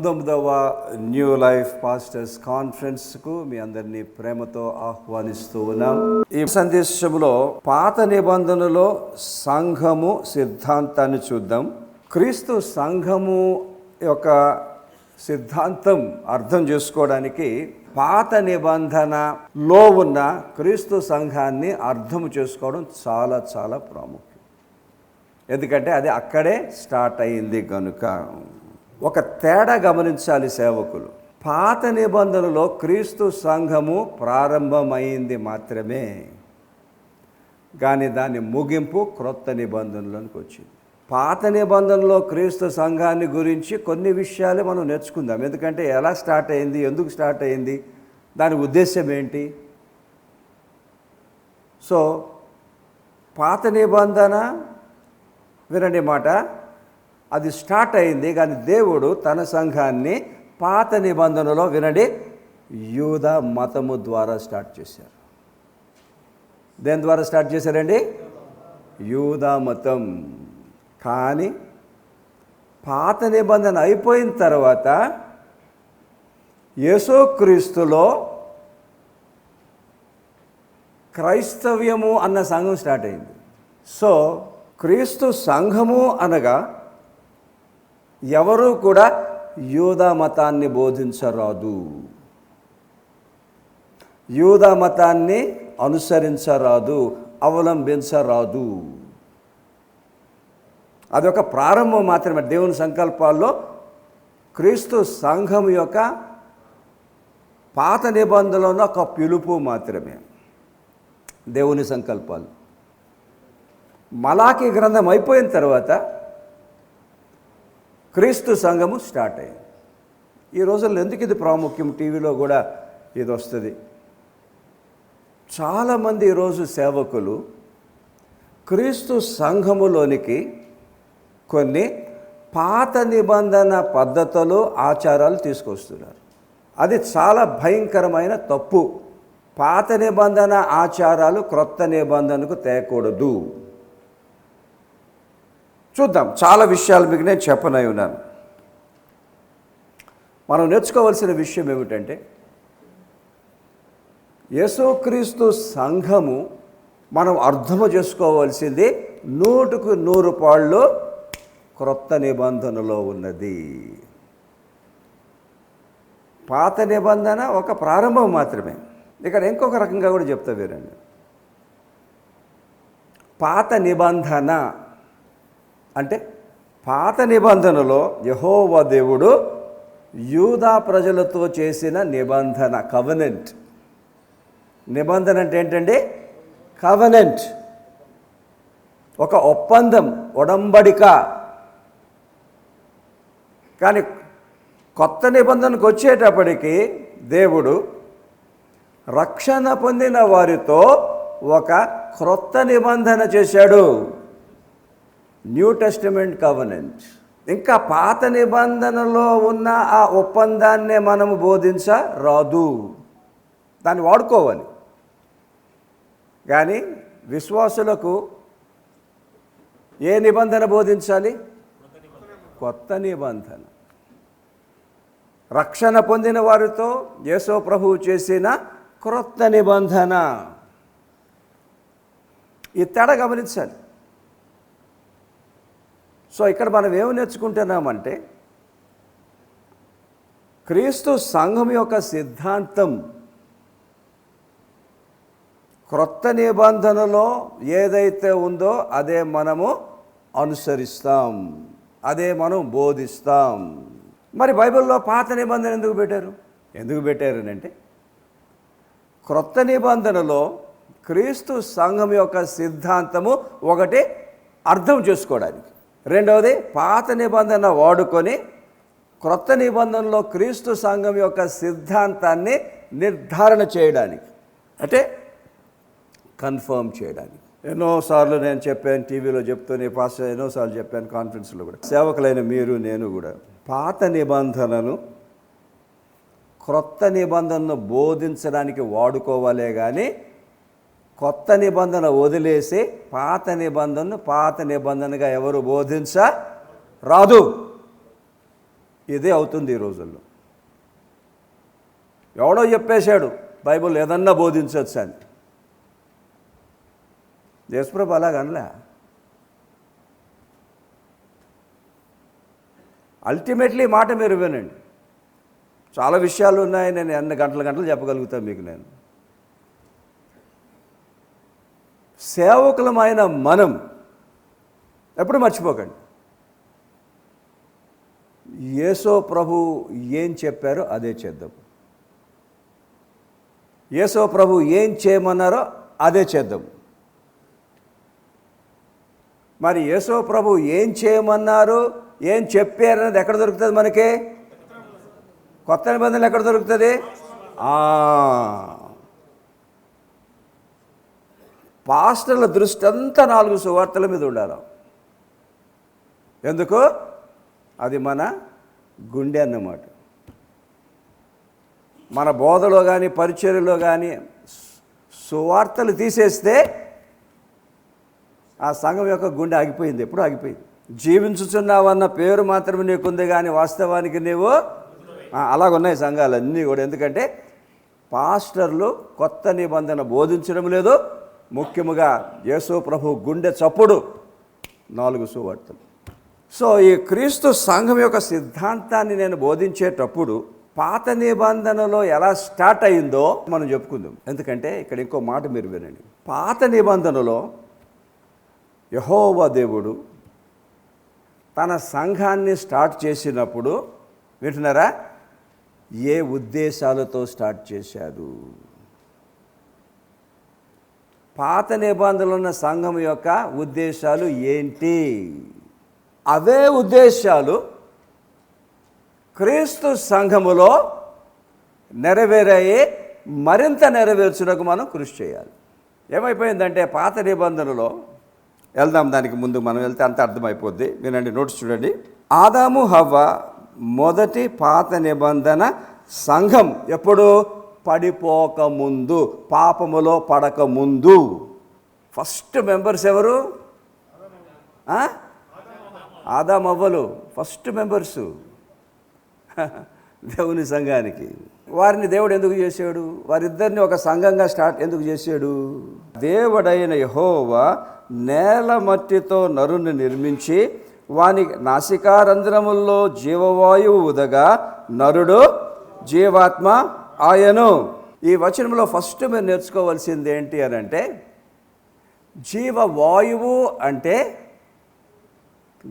పంతొమ్మిదవ new life pastors కాన్ఫరెన్స్కు మీ అందరినీ ప్రేమతో ఆహ్వానిస్తూ ఉన్నాం. ఈ సందేశంలో పాత నిబంధనలో సంఘము సిద్ధాంతాన్ని చూద్దాం. క్రీస్తు సంఘము యొక్క సిద్ధాంతం అర్థం చేసుకోవడానికి పాత నిబంధనలో ఉన్న క్రీస్తు సంఘాన్ని అర్థం చేసుకోవడం చాలా చాలా ప్రాముఖ్యం. ఎందుకంటే అది అక్కడే స్టార్ట్ అయింది కనుక ఒక తేడా గమనించాలి సేవకులు. పాత నిబంధనలో క్రీస్తు సంఘము ప్రారంభమైంది మాత్రమే. కానీ దాని ముగింపు క్రొత్త నిబంధనలోనికి వచ్చింది. పాత నిబంధనలో క్రీస్తు సంఘాన్ని గురించి కొన్ని విషయాలు మనం నేర్చుకుందాం. ఎందుకంటే ఎలా స్టార్ట్ అయింది ఎందుకు స్టార్ట్ అయింది దాని ఉద్దేశం ఏంటి? సో పాత నిబంధన వినండి మాట అది స్టార్ట్ అయింది కానీ దేవుడు తన సంఘాన్ని పాత నిబంధనలో వినండి యూద మతము ద్వారా స్టార్ట్ చేశారు. దేని ద్వారా స్టార్ట్ చేశారండి? యూదా మతం. కానీ పాత నిబంధన అయిపోయిన తర్వాత యేసోక్రీస్తులో క్రైస్తవ్యము అన్న సంఘం స్టార్ట్ అయింది. సో క్రీస్తు సంఘము అనగా ఎవరూ కూడా యూదా మతాన్ని బోధించరాదు. యూదా మతాన్ని అనుసరించరాదు అవలంబించరాదు. అదొక ప్రారంభం మాత్రమే. దేవుని సంకల్పాల్లో క్రీస్తు సంఘం యొక్క పాత నిబంధనలో ఒక పిలుపు మాత్రమే. దేవుని సంకల్పాలు. మలాకి గ్రంథం అయిపోయిన తర్వాత క్రీస్తు సంఘము స్టార్ట్ అయింది ఈ రోజుల్లో ఎందుకు ఇది ప్రాముఖ్యం? టీవీలో కూడా ఇది వస్తుంది. చాలామంది ఈరోజు సేవకులు క్రీస్తు సంఘములోనికి కొన్ని పాత నిబంధన పద్ధతులు ఆచారాలు తీసుకొస్తున్నారు. అది చాలా భయంకరమైన తప్పు. పాత నిబంధన ఆచారాలు క్రొత్త నిబంధనకు తేకూడదు. చూద్దాం. చాలా విషయాలు మీకు నేను చెప్పనై ఉన్నాను. మనం నేర్చుకోవాల్సిన విషయం ఏమిటంటే యేసుక్రీస్తు సంఘము మనం అర్థము చేసుకోవాల్సింది నూటుకు నూరు పాళ్ళు క్రొత్త నిబంధనలో ఉన్నది. పాత నిబంధన ఒక ప్రారంభం మాత్రమే. ఇక్కడ ఇంకొక రకంగా కూడా చెప్తా వీరండి పాత నిబంధన అంటే పాత నిబంధనలో యహోవ దేవుడు యూదా ప్రజలతో చేసిన నిబంధన కవనెంట్ నిబంధన అంటే ఏంటండి? కవనెంట్ ఒక ఒప్పందం ఒడంబడిక. కానీ కొత్త నిబంధనకు వచ్చేటప్పటికి దేవుడు రక్షణ పొందిన వారితో ఒక క్రొత్త నిబంధన చేశాడు. న్యూ టెస్టిమెంట్ కవనెంట్ ఇంకా పాత నిబంధనలో ఉన్న ఆ ఒప్పందాన్నే మనము బోధించరాదు. దాన్ని వాడుకోవాలి. కానీ విశ్వాసులకు ఏ నిబంధన బోధించాలి? కొత్త నిబంధన. రక్షణ పొందిన వారితో యేసో ప్రభువు చేసిన క్రొత్త నిబంధన. ఈ తేడా గమనించాలి. సో ఇక్కడ మనం ఏమి నేర్చుకుంటున్నామంటే క్రీస్తు సంఘం యొక్క సిద్ధాంతం క్రొత్త నిబంధనలో ఏదైతే ఉందో అదే మనము అనుసరిస్తాం అదే మనం బోధిస్తాం. మరి బైబిల్లో పాత నిబంధన ఎందుకు పెట్టారు? ఎందుకు పెట్టారు అంటే క్రొత్త నిబంధనలో క్రీస్తు సంఘం యొక్క సిద్ధాంతము ఒకటి అర్థం చేసుకోవడానికి. రెండవది పాత నిబంధన వాడుకొని క్రొత్త నిబంధనలో క్రీస్తు సంఘం యొక్క సిద్ధాంతాన్ని నిర్ధారణ చేయడానికి అంటే కన్ఫర్మ్ చేయడానికి. ఎన్నోసార్లు నేను చెప్పాను టీవీలో చెప్తూనే పాస్ ఎన్నోసార్లు చెప్పాను కాన్ఫరెన్స్లో కూడా. సేవకులైన మీరు నేను కూడా పాత నిబంధనను క్రొత్త నిబంధనను బోధించడానికి వాడుకోవాలే కానీ కొత్త నిబంధన వదిలేసి పాత నిబంధనను పాత నిబంధనగా ఎవరు బోధించ రాదు ఇదే అవుతుంది ఈ రోజుల్లో. ఎవడో చెప్పేశాడు బైబిల్ ఏదన్నా బోధించవచ్చు అని. దేశప్రభు అలాగనలే అల్టిమేట్లీ మాట మీరు వినండి. చాలా విషయాలు ఉన్నాయి నేను ఎన్ని గంటల గంటలు చెప్పగలుగుతాను మీకు నేను. సేవకులమైన మనం ఎప్పుడు మర్చిపోకండి. యేసో ప్రభు ఏం చెప్పారో అదే చేద్దాం. యేసో ప్రభు ఏం చేయమన్నారో అదే చేద్దాం. మరి యేసో ప్రభు ఏం చేయమన్నారు ఏం చెప్పారనేది ఎక్కడ దొరుకుతుంది మనకి? కొత్త నిబంధనలు ఎక్కడ దొరుకుతుంది ఆ, పాస్టర్ల దృష్టి అంతా నాలుగు సువార్తల మీద ఉండాలి. ఎందుకు? అది మన గుండె అన్నమాట. మన బోధలో కానీ పరిచర్యలో కానీ సువార్తలు తీసేస్తే ఆ సంఘం యొక్క గుండె ఆగిపోయింది. ఎప్పుడు ఆగిపోయింది. జీవించుచున్నావన్న పేరు మాత్రమే నీకుంది కానీ వాస్తవానికి నీవు అలాగున్నాయి సంఘాలు అన్నీ కూడా. ఎందుకంటే పాస్టర్లు కొత్త నిబంధన బోధించడం లేదు. ముఖ్యముగా యేసు ప్రభు గుండె చప్పుడు నాలుగు సువార్తలు. సో ఈ క్రీస్తు సంఘం యొక్క సిద్ధాంతాన్ని నేను బోధించేటప్పుడు పాత నిబంధనలో ఎలా స్టార్ట్ అయిందో మనం చెప్పుకుందాం. ఎందుకంటే ఇక్కడ ఇంకో మాట మీరు వినండి. పాత నిబంధనలో యహోవ దేవుడు తన సంఘాన్ని స్టార్ట్ చేసినప్పుడు వింటున్నారా? ఏ ఉద్దేశాలతో స్టార్ట్ చేశారు పాత నిబంధనలు ఉన్న సంఘం యొక్క ఉద్దేశాలు ఏంటి? అవే ఉద్దేశాలు క్రీస్తు సంఘములో నెరవేరాయి మరింత నెరవేర్చుటకు మనం కృషి చేయాలి. ఏమైపోయిందంటే పాత నిబంధనలో వెళ్దాం దానికి ముందు మనం వెళ్తే అంత అర్థమైపోద్ది. వినండి నోట్స్ చూడండి. ఆదాము హవ్వ మొదటి పాత నిబంధన సంఘం ఎప్పుడు? పడిపోకముందు పాపములో పడకముందు. ఫస్ట్ మెంబర్స్ ఎవరు? ఆదామవ్వలు ఫస్ట్ మెంబర్సు దేవుని సంఘానికి. వారిని దేవుడు ఎందుకు చేశాడు? వారిద్దరిని ఒక సంఘంగా స్టార్ట్ ఎందుకు చేశాడు? దేవుడైన యహోవా నేల మట్టితో నరుని నిర్మించి వాని నాసికారంధ్రముల్లో జీవవాయువు ఉదగా నరుడు జీవాత్మ ఆయను ఈ వచనంలో ఫస్ట్ మీరు నేర్చుకోవాల్సింది ఏంటి అని అంటే జీవవాయువు అంటే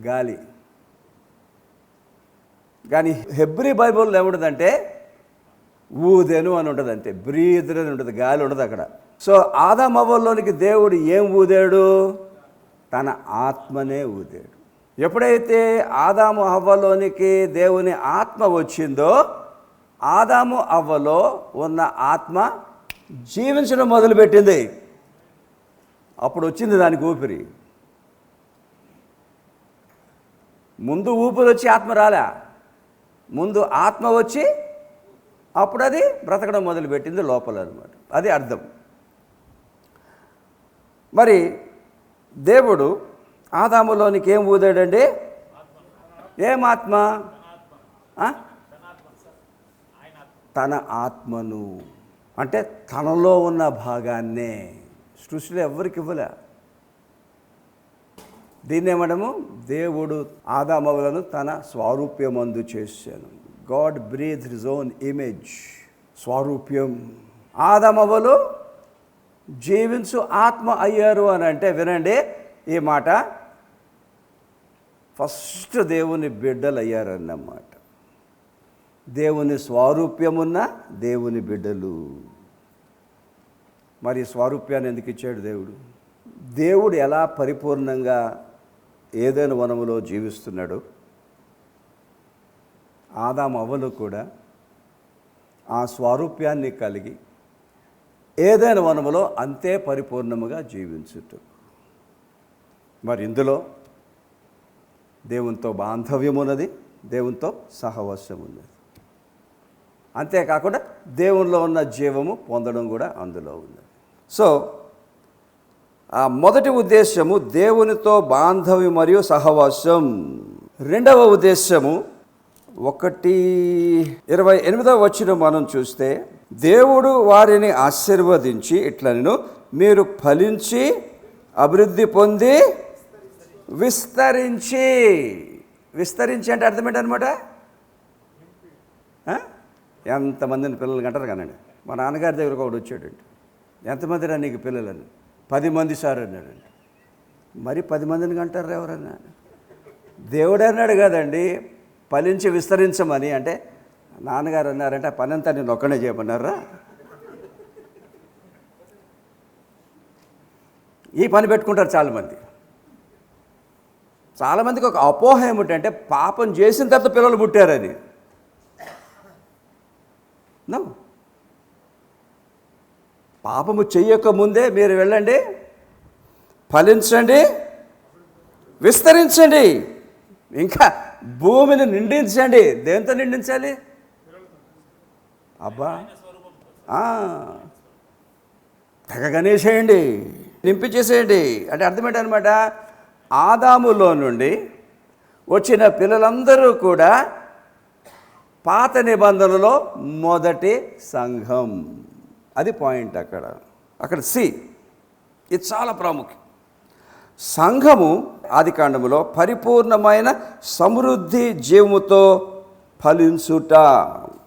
గాలి. కానీ హెబ్రి బైబుల్ ఏముంటుందంటే ఊదెను అని ఉంటుంది అంతే బ్రీదర్ అని ఉంటుంది గాలి ఉండదు అక్కడ. సో ఆదామవ్వలోనికి దేవుడు ఏం ఊదాడు? తన ఆత్మనే ఊదాడు. ఎప్పుడైతే ఆదాము హవ్వలోనికి దేవుని ఆత్మ వచ్చిందో ఆదాము అవ్వలో ఉన్న ఆత్మ జీవించడం మొదలుపెట్టింది. అప్పుడు వచ్చింది దానికి ఊపిరి. ముందు ఊపిరి వచ్చి ఆత్మ రాలే. ముందు ఆత్మ వచ్చి అప్పుడు అది బ్రతకడం మొదలుపెట్టింది లోపల అనమాట అది అర్థం. మరి దేవుడు ఆదాములోనికి ఏం ఊదాడండి? ఏం ఆత్మ? తన ఆత్మను అంటే తనలో ఉన్న భాగాన్నే సృష్టిలో ఎవరికి ఇవ్వలే. దీన్నే ఏమడము దేవుడు ఆదామవులను తన స్వారూప్యమందు చేశాను. God breathe his own image స్వారూప్యం. ఆదమవలు జీవించు ఆత్మ అయ్యారు అని అంటే వినండి ఈ మాట. ఫస్ట్ దేవుని బిడ్డలు అయ్యారన్నమాట దేవుని స్వారూప్యమున్న దేవుని బిడ్డలు. మరి స్వారూప్యాన్ని ఎందుకు ఇచ్చాడు దేవుడు? దేవుడు ఎలా పరిపూర్ణంగా ఏదైనా వనములో జీవిస్తున్నాడు ఆదాం అవ్వలు కూడా ఆ స్వారూప్యాన్ని కలిగి ఏదైనా వనములో అంతే పరిపూర్ణముగా జీవించుట. మరి ఇందులో దేవునితో బాంధవ్యం ఉన్నది దేవునితో సహవాసం ఉన్నది అంతేకాకుండా దేవునిలో ఉన్న జీవము పొందడం కూడా అందులో ఉంది సో ఆ మొదటి ఉద్దేశము దేవునితో బాంధవ్యం మరియు సహవాసం. రెండవ ఉద్దేశము ఒకటి ఇరవై ఎనిమిదవ వచ్చిన మనం చూస్తే దేవుడు వారిని ఆశీర్వదించి ఇట్లను మీరు ఫలించి అభివృద్ధి పొంది విస్తరించి. విస్తరించి అంటే అర్థం ఏంటనమాట? ఎంతమందిని పిల్లలు కంటారు కానండి. మా నాన్నగారి దగ్గరకు ఒకడు వచ్చాడండి. ఎంతమంది రా నీకు పిల్లలని? పది మంది సార్ అన్నాడండి. మరి పది మందిని కంటారు ఎవరన్నా? దేవుడు అన్నాడు కదండి ఫలించి విస్తరించమని. అంటే నాన్నగారు అన్నారంటే ఆ పని అంతా నేను ఒక్కనే చేయమన్నారా? ఈ పని పెట్టుకుంటారు చాలామంది. చాలామందికి ఒక అపోహ ఏమిటంటే పాపం చేసిన తర్వాత పిల్లలు పుట్టారని. నో. పాపము చెయ్యక ముందే మీరు వెళ్ళండి ఫలించండి విస్తరించండి. ఇంకా భూమిని నిండించండి. దేంతో నిండించాలి? అబ్బా. ఆ, చేయండి నింపి చేసేయండి. అంటే అర్థమేంటనమాట ఆదాములో నుండి వచ్చిన పిల్లలందరూ కూడా పాత నిబంధనలో మొదటి సంఘం. అది పాయింట్ అక్కడ. అక్కడ సి. ఇది చాలా ప్రాముఖ్యం. సంఘము ఆది కాండములో పరిపూర్ణమైన సమృద్ధి జీవముతో ఫలించుట.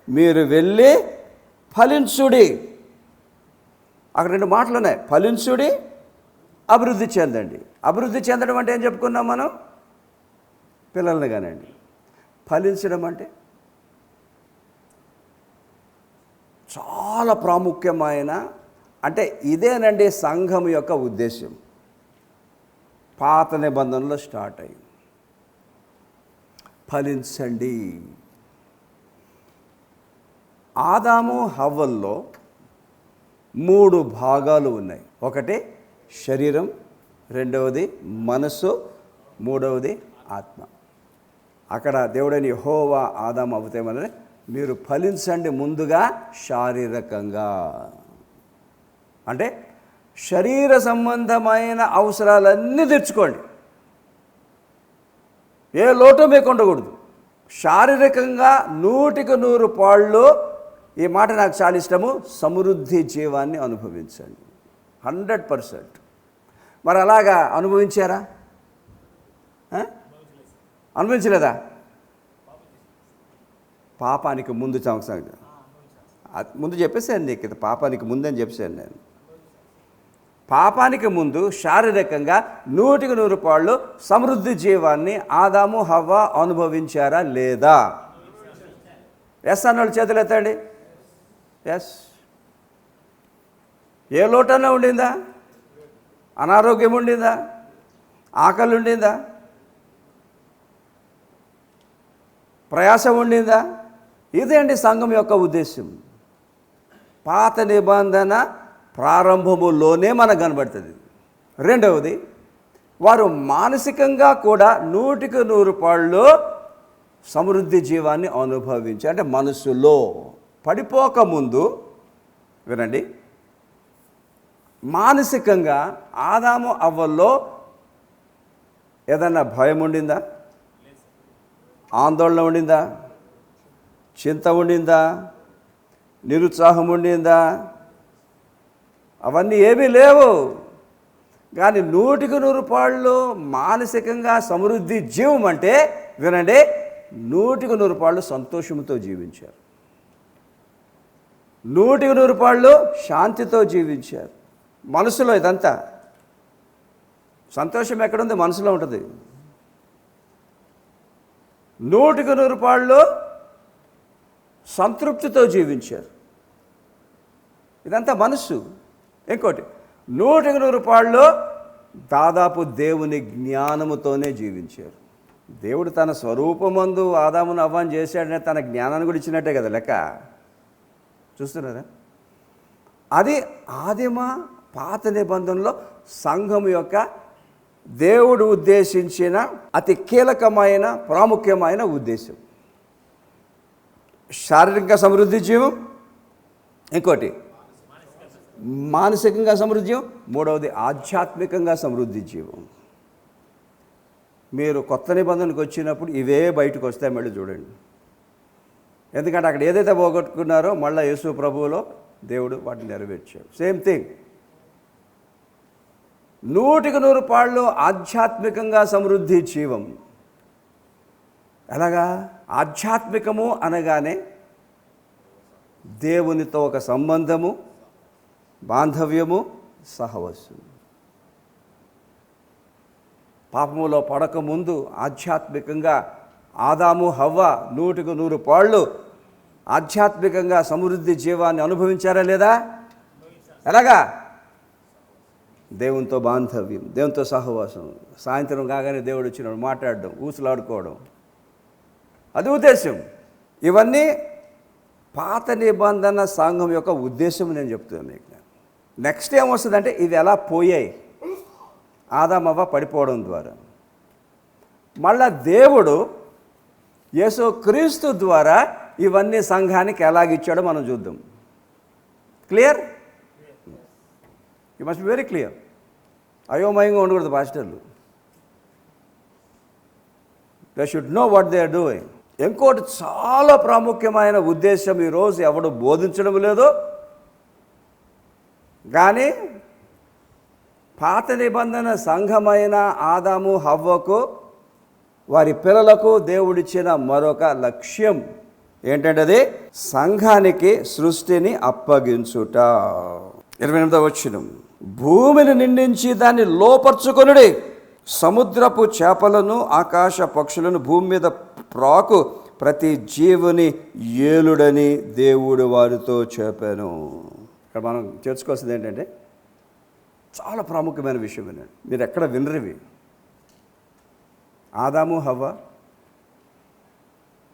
మీరు వెళ్ళి ఫలించుడి. అక్కడ రెండు మాటలు ఉన్నాయి ఫలించుడి అభివృద్ధి చెందండి. అభివృద్ధి చెందడం అంటే ఏం చెప్పుకున్నాం మనం? పిల్లల్ని కానండి ఫలించడం అంటే చాలా ప్రాముఖ్యమైన అంటే ఇదేనండి సంఘం యొక్క ఉద్దేశం పాత నిబంధనలో స్టార్ట్ అయింది ఫలించండి. ఆదాము హవ్వల్లో మూడు భాగాలు ఉన్నాయి. ఒకటి శరీరం రెండవది మనస్సు మూడవది ఆత్మ. అక్కడ దేవుడని హోవా ఆదాము అవుతామని మీరు ఫలించండి ముందుగా శారీరకంగా. అంటే శరీర సంబంధమైన అవసరాలన్నీ తెచ్చుకోండి ఏ లోటు మీకు ఉండకూడదు. శారీరకంగా నూటికి నూరు పాళ్ళు ఈ మాట నాకు చాలా ఇష్టము. సమృద్ధి జీవాన్ని అనుభవించండి. Hundred percent. మరి అలాగా అనుభవించారా? అనుభవించలేదా? పాపానికి ముందు సంవత్సరం. ముందు చెప్పేసాను నీకు ఇది పాపానికి ముందని చెప్పాను నేను. పాపానికి ముందు శారీరకంగా నూటికి నూరు పాళ్ళు సమృద్ధి జీవాన్ని ఆదాము హవ్వ అనుభవించారా లేదా? ఎస్ అన్నోళ్ళు చేతులు ఎత్తండి. ఎస్ ఏ లోటన్నా ఉండిందా? అనారోగ్యం ఉండిందా? ఆకలి ఉండిందా ప్రయాసం ఉండిందా? ఇదే అండి సంఘం యొక్క ఉద్దేశం పాత నిబంధన ప్రారంభములోనే మనకు కనబడుతుంది. రెండవది వారు మానసికంగా కూడా నూటికి నూరు పాళ్ళు సమృద్ధి జీవాన్ని అనుభవించి అంటే మనసులో పడిపోకముందు వినండి మానసికంగా ఆదాము అవ్వల్లో ఏదన్నా భయం ఉండిందా? ఆందోళన ఉండిందా? చింత ఉండిందా? నిరుత్సాహం ఉండిందా? అవన్నీ ఏమీ లేవు. కానీ నూటికి నూరు పాళ్ళు మానసికంగా సమృద్ధి జీవం అంటే వినండి నూటికి నూరు పాళ్ళు సంతోషంతో జీవించారు. నూటికి నూరు పాళ్ళు శాంతితో జీవించారు. మనసులో ఇదంతా. సంతోషం ఎక్కడుంది? మనసులో ఉంటుంది. నూటికి నూరు పాళ్ళు సంతృప్తితో జీవించారు. ఇదంతా మనస్సు. ఇంకోటి నూటికి నూరు రూపాయల్లో దాదాపు దేవుని జ్ఞానముతోనే జీవించారు. దేవుడు తన స్వరూపమందు ఆదామును అవ్వాన్ చేశాడనే తన జ్ఞానాన్ని కూడా ఇచ్చినట్టే కదా లెక్క? చూస్తున్నారా? అది ఆదిమ పాత నిబంధనలో సంఘం యొక్క దేవుడు ఉద్దేశించిన అతి కీలకమైన ప్రాముఖ్యమైన ఉద్దేశం. శారీరక సమృద్ధి జీవం ఇంకోటి మానసికంగా సమృద్ధి జీవం మూడవది ఆధ్యాత్మికంగా సమృద్ధి జీవం. మీరు కొత్త నిబంధనకు వచ్చినప్పుడు ఇవే బయటకు వస్తాయి మళ్ళీ చూడండి. ఎందుకంటే అక్కడ ఏదైతే పోగొట్టుకున్నారో మళ్ళీ యేసు ప్రభువులో దేవుడు వాటిని నెరవేర్చాడు. సేమ్ థింగ్ నూటికి నూరు పాళ్ళు ఆధ్యాత్మికంగా సమృద్ధి జీవం. ఎలాగా ఆధ్యాత్మికము అనగానే దేవునితో ఒక సంబంధము బాంధవ్యము సహవస్సు పాపములో పడకముందు ఆధ్యాత్మికంగా ఆదాము హవ్వ నూటికి నూరు పాళ్ళు ఆధ్యాత్మికంగా సమృద్ధి జీవాన్ని అనుభవించారా లేదా? ఎలాగా? దేవునితో బాంధవ్యం దేవునితో సహవాసం. సాయంత్రం కాగానే దేవుడు వచ్చినాడు మాట్లాడడం ఊసులాడుకోవడం. అది ఉద్దేశం. ఇవన్నీ పాత నిబంధన సంఘం యొక్క ఉద్దేశం నేను చెప్తున్నాను మీకు. నెక్స్ట్ ఏమొస్తుందంటే ఇది ఎలా పోయాయి? ఆదామవ్వ పడిపోవడం ద్వారా. మళ్ళా దేవుడు యేసు క్రీస్తు ద్వారా ఇవన్నీ సంఘానికి ఎలాగిచ్చాడో మనం చూద్దాం. Clear you must be very clear అయోమయంగా ఉండకూడదు పాస్టర్లు. They should know what they are doing ఇంకోటి చాలా ప్రాముఖ్యమైన ఉద్దేశం ఈరోజు ఎవడు బోధించడం లేదు. కానీ పాత నిబంధన సంఘమైన ఆదాము హవ్వకు వారి పిల్లలకు దేవుడిచ్చిన మరొక లక్ష్యం ఏంటంటే అది సంఘానికి సృష్టిని అప్పగించుట. ఇరవై ఎనిమిదో వచ్చిన భూమిని నిండించి దాన్ని లోపర్చుకొనుడి. సముద్రపు చేపలను ఆకాశ పక్షులను భూమి మీద ప్రాకు ప్రతి జీవుని ఏలుడని దేవుడు వారితో చెప్పాను. ఇక్కడ మనం చేర్చుకోవాల్సింది ఏంటంటే చాలా ప్రాముఖ్యమైన విషయం వినండి. మీరు ఎక్కడ వినరివి ఆదాము హవ్వ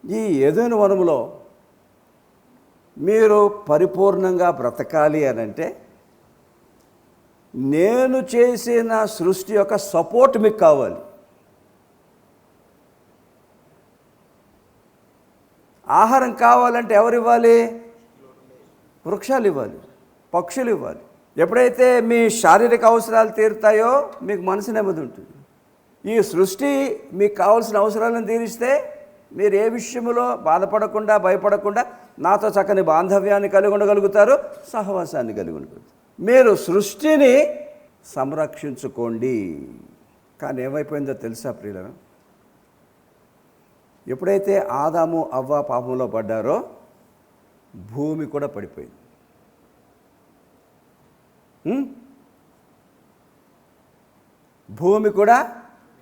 ఈ ఏదైనా వనములో మీరు పరిపూర్ణంగా బ్రతకాలి అని అంటే నేను చేసిన సృష్టి యొక్క సపోర్ట్ మీకు కావాలి. ఆహారం కావాలంటే ఎవరు ఇవ్వాలి? వృక్షాలు ఇవ్వాలి పక్షులు ఇవ్వాలి. ఎప్పుడైతే మీ శారీరక అవసరాలు తీరుతాయో మీకు మనసు నెమ్మది ఉంటుంది. ఈ సృష్టి మీకు కావాల్సిన అవసరాలను తీరిస్తే మీరు ఏ విషయంలో బాధపడకుండా భయపడకుండా నాతో చక్కని బాంధవ్యాన్ని కలిగి ఉండగలుగుతారు సహవాసాన్ని కలిగి ఉండగలుగుతారు. మీరు సృష్టిని సంరక్షించుకోండి. కానీ ఏమైపోయిందో తెలుసా ప్రియులను? ఎప్పుడైతే ఆదాము అవ్వ పాపంలో పడ్డారో భూమి కూడా పడిపోయింది. భూమి కూడా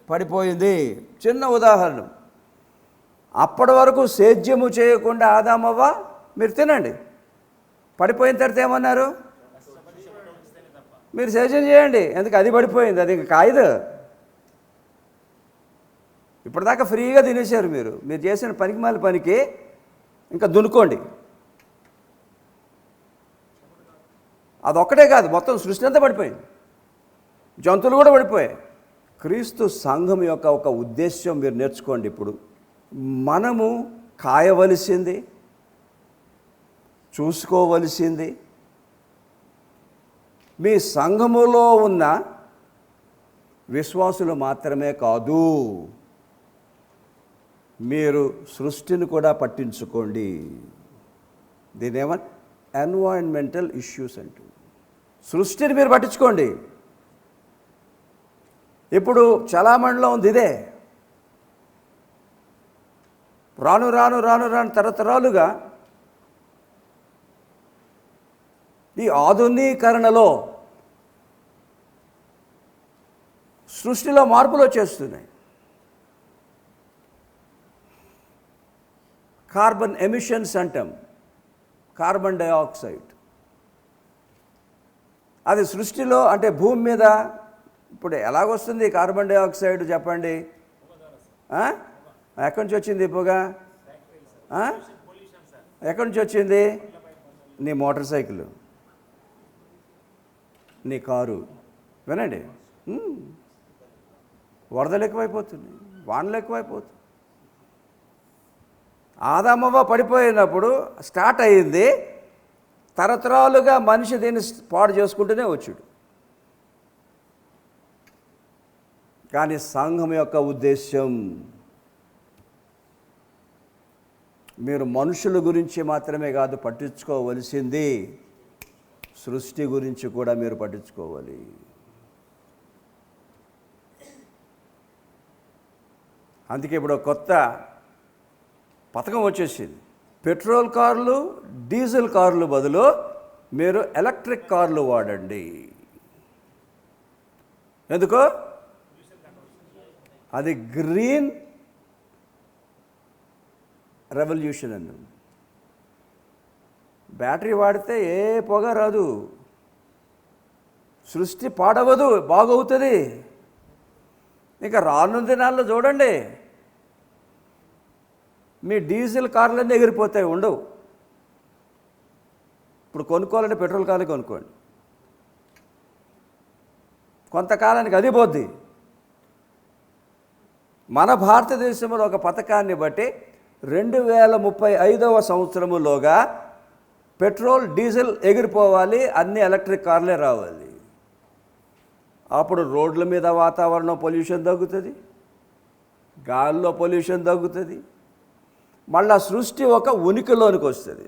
పడిపోయింది. చిన్న ఉదాహరణ. అప్పటి వరకు సేద్యము చేయకుండా ఆదామవ్వ మీరు తినండి. పడిపోయిన తర్వాత ఏమన్నారు? మీరు సేద్యం చేయండి. ఎందుకు? అది పడిపోయింది. అది ఇంకా కాయదు. ఇప్పటిదాకా ఫ్రీగా తినేశారు మీరు. మీరు చేసిన పనికి మాల పనికి ఇంకా దున్నుకోండి. అదొక్కటే కాదు. మొత్తం సృష్టి అంతా పడిపోయింది. జంతువులు కూడా పడిపోయాయి. క్రీస్తు సంఘం యొక్క ఒక ఉద్దేశం మీరు నేర్చుకోండి ఇప్పుడు. మనము కాయవలసింది చూసుకోవలసింది మీ సంఘములో ఉన్న విశ్వాసులు మాత్రమే కాదు. మీరు సృష్టిని కూడా పట్టించుకోండి. దీని ఏమన్నా ఎన్వైరన్మెంటల్ ఇష్యూస్ అంటూ. సృష్టిని మీరు పట్టించుకోండి. ఇప్పుడు చలామణిలో ఉంది ఇదే. రాను రాను రాను రాను తరతరాలుగా ఈ ఆధునీకరణలో సృష్టిలో మార్పులు వచ్చేస్తున్నాయి. కార్బన్ ఎమిషన్స్ అంటాం. Carbon dioxide. అది సృష్టిలో అంటే భూమి మీద ఇప్పుడు ఎలాగొస్తుంది కార్బన్ డైఆక్సైడ్ చెప్పండి? ఎక్కడి నుంచి వచ్చింది ఈ పొగ? ఎక్కడి నుంచి వచ్చింది? నీ మోటార్ సైకిల్. నీ కారు. వినండి. వరదలు ఎక్కువైపోతుంది వానలు ఎక్కువైపోతుంది ఆదామవ్వ పడిపోయినప్పుడు స్టార్ట్ అయ్యింది. తరతరాలుగా మనిషి దీన్ని పాడు చేసుకుంటూనే వచ్చాడు. కానీ సంఘం యొక్క ఉద్దేశం మీరు మనుషుల గురించి మాత్రమే కాదు పట్టించుకోవలసింది సృష్టి గురించి కూడా మీరు పట్టించుకోవాలి. అందుకే ఇప్పుడు కొత్త పథకం వచ్చేసింది. పెట్రోల్ కార్లు డీజిల్ కార్లు బదులు మీరు ఎలక్ట్రిక్ కార్లు వాడండి. ఎందుకు? అది గ్రీన్ రెవల్యూషన్ అని బ్యాటరీ వాడితే ఏ పొగ రాదు. సృష్టి పాడవదు బాగవుతుంది. ఇంకా రానున్న దినాల్లో చూడండి. మీ డీజిల్ కార్లన్నీ ఎగిరిపోతాయి ఉండవు. ఇప్పుడు కొనుక్కోవాలంటే పెట్రోల్ కార్లు కొనుక్కోండి. కొంతకాలానికి అది పోద్ది. మన భారతదేశంలో ఒక పథకాన్ని బట్టి రెండు వేల ముప్పై ఐదవ సంవత్సరములోగా పెట్రోల్ డీజిల్ ఎగిరిపోవాలి అన్ని ఎలక్ట్రిక్ కార్లే రావాలి. అప్పుడు రోడ్ల మీద వాతావరణం పొల్యూషన్ తగ్గుతుంది గాల్లో పొల్యూషన్ తగ్గుతుంది మళ్ళా సృష్టి ఒక ఉనికిలోనికి వస్తుంది.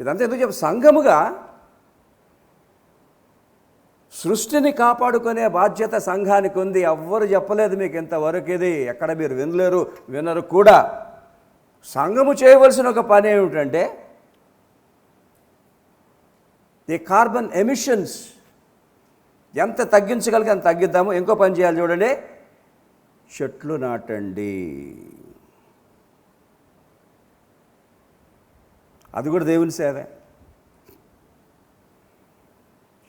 ఇదంతా ఎందుకు చెప్ప సంఘముగా సృష్టిని కాపాడుకునే బాధ్యత సంఘానికి ఉంది. ఎవ్వరు చెప్పలేదు మీకు ఇంతవరకు ఇది. ఎక్కడ మీరు వినలేరు వినరు కూడా. సంఘము చేయవలసిన ఒక పని ఏమిటంటే ఈ కార్బన్ ఎమిషన్స్ ఎంత తగ్గించగలిగి అంత తగ్గిద్దాము. ఇంకో పని చేయాలి చూడండి. చెట్లు నాటండి. అది కూడా దేవుని సేవే.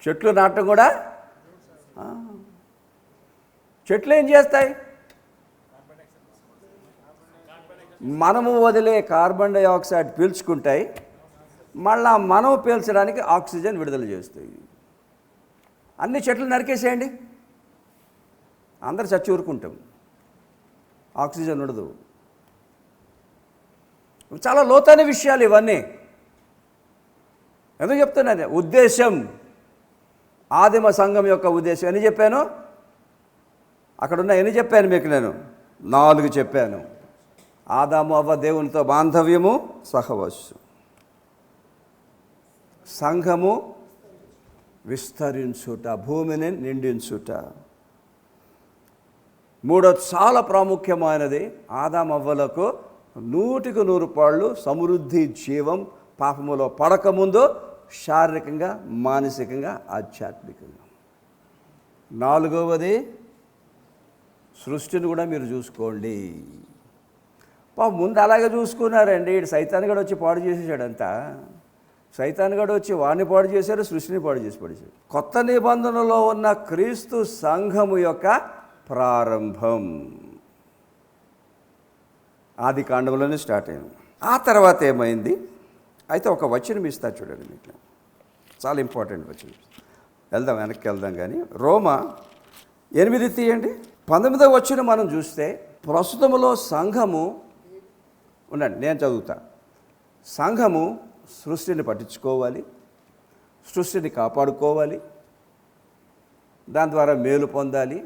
చెట్లు నాటడం కూడా చెట్లు ఏం చేస్తాయి? మనము వదిలే కార్బన్ డైఆక్సైడ్ పీల్చుకుంటాయి మళ్ళా మనం పీల్చడానికి ఆక్సిజన్ విడుదల చేస్తాయి. అన్ని చెట్లు నరికేసేయండి. అందరు చచ్చి ఊరుకుంటాం. ఆక్సిజన్ ఉండదు. చాలా లోతైన విషయాలు ఇవన్నీ. ఎందుకు చెప్తున్నాను? ఉద్దేశం. ఆదిమ సంఘం యొక్క ఉద్దేశం. ఎన్ని చెప్పాను? అక్కడున్న ఎన్ని చెప్పాను మీకు నేను? నాలుగు చెప్పాను. ఆదాము అవ్వ దేవునితో బాంధవ్యము సహవచ్చు సంఘము విస్తరించుట భూమిని నిండించుట. మూడో చాలా ప్రాముఖ్యమైనది ఆదామవ్వలకు నూటికి నూరు పాళ్ళు సమృద్ధి జీవం పాపములో పడకముందు శారీరకంగా మానసికంగా ఆధ్యాత్మికంగా. నాలుగవది సృష్టిని కూడా మీరు చూసుకోండి. పా ముందు అలాగే చూసుకున్నారండి. ఇటు సైతాన్గాడు వచ్చి పాడు చేసేసాడంతా. సైతాన్గాడు వచ్చి వాడిని పాడు చేశారు సృష్టిని పాడు చేసి పడేశాడు. కొత్త నిబంధనలో ఉన్న క్రీస్తు సంఘము యొక్క ప్రారంభం. ఆది కాండంలోనే స్టార్ట్ అయింది. ఆ తర్వాత ఏమైంది? అయితే ఒక వచనం ఇస్తా చూడండి మీకు. చాలా ఇంపార్టెంట్ వచనం. వెళ్దాం వెనక్కి వెళ్దాం కానీ. రోమా ఎనిమిది తీయండి. పంతొమ్మిదవ వచ్చిన మనం చూస్తే ప్రస్తుతములో సంఘము ఉండండి నేను చదువుతా. సంఘము సృష్టిని పట్టించుకోవాలి సృష్టిని కాపాడుకోవాలి దాని ద్వారా మేలు పొందాలి.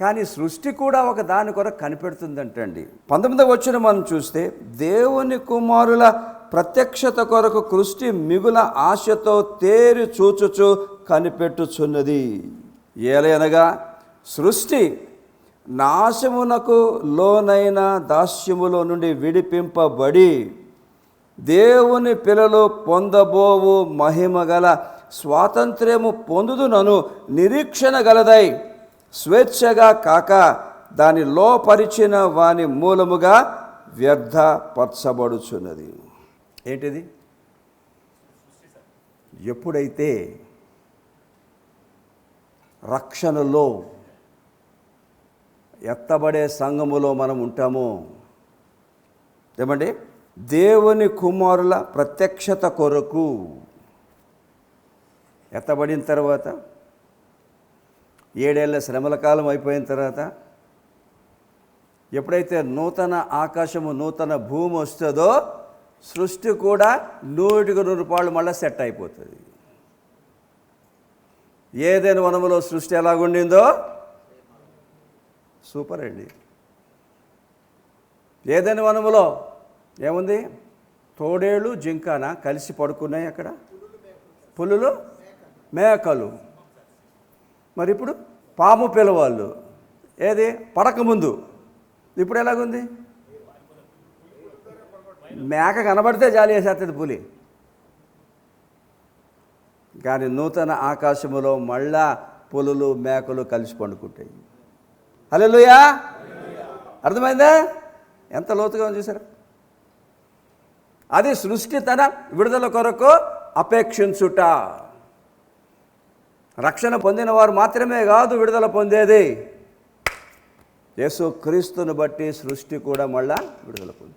కానీ సృష్టి కూడా ఒక దాని కొరకు కనిపెడుతుందంటండి. పంతొమ్మిదవ వచ్చిన మనం చూస్తే దేవుని కుమారుల ప్రత్యక్షత కొరకు కృష్టి మిగుల ఆశతో తేరి చూచుచు కనిపెట్టుచున్నది. ఏలయనగా సృష్టి నాశమునకు లోనైన దాస్యములో నుండి విడిపింపబడి దేవుని పిల్లలు పొందబోవు మహిమ గల స్వాతంత్ర్యము పొందుదునను నిరీక్షణ గలదై స్వేచ్ఛగా కాక దాని లోపరిచిన వాని మూలముగా వ్యర్థపరచబడుచున్నది. ఏంటిది? ఎప్పుడైతే రక్షణలో ఎత్తబడే సంఘములో మనం ఉంటామో. ఏమండి? దేవుని కుమారుల ప్రత్యక్షత కొరకు. ఎత్తబడిన తర్వాత ఏడేళ్ళ శ్రమల కాలం అయిపోయిన తర్వాత ఎప్పుడైతే నూతన ఆకాశము నూతన భూమి వస్తుందో సృష్టి కూడా నూటికి నూరు రూపాయలు మళ్ళీ సెట్ అయిపోతుంది. ఏదైనా వనములో సృష్టి ఎలాగుండిందో సూపర్ అండి. ఏదైనా వనములో ఏముంది? తోడేళ్ళు జింకాన? కలిసి పడుకున్నాయి అక్కడ? పులులు? మేకలు. మరి ఇప్పుడు పాము పిల్లవాళ్ళు ఏది? పడకముందు ఇప్పుడు ఎలాగుంది? మేక కనబడితే జాలి వేసేస్తుంది పులి. కానీ నూతన ఆకాశములో మళ్ళా పులులు మేకలు కలిసి పండుకుంటాయి. హలోయా అర్థమైందా? ఎంత లోతుగా ఉంది చూసారా? అది సృష్టి తన విడుదల కొరకు అపేక్షించుట. రక్షణ పొందిన వారు మాత్రమే కాదు విడుదల పొందేది. యేసు క్రీస్తుని బట్టి సృష్టి కూడా మళ్ళా విడుదల పొంది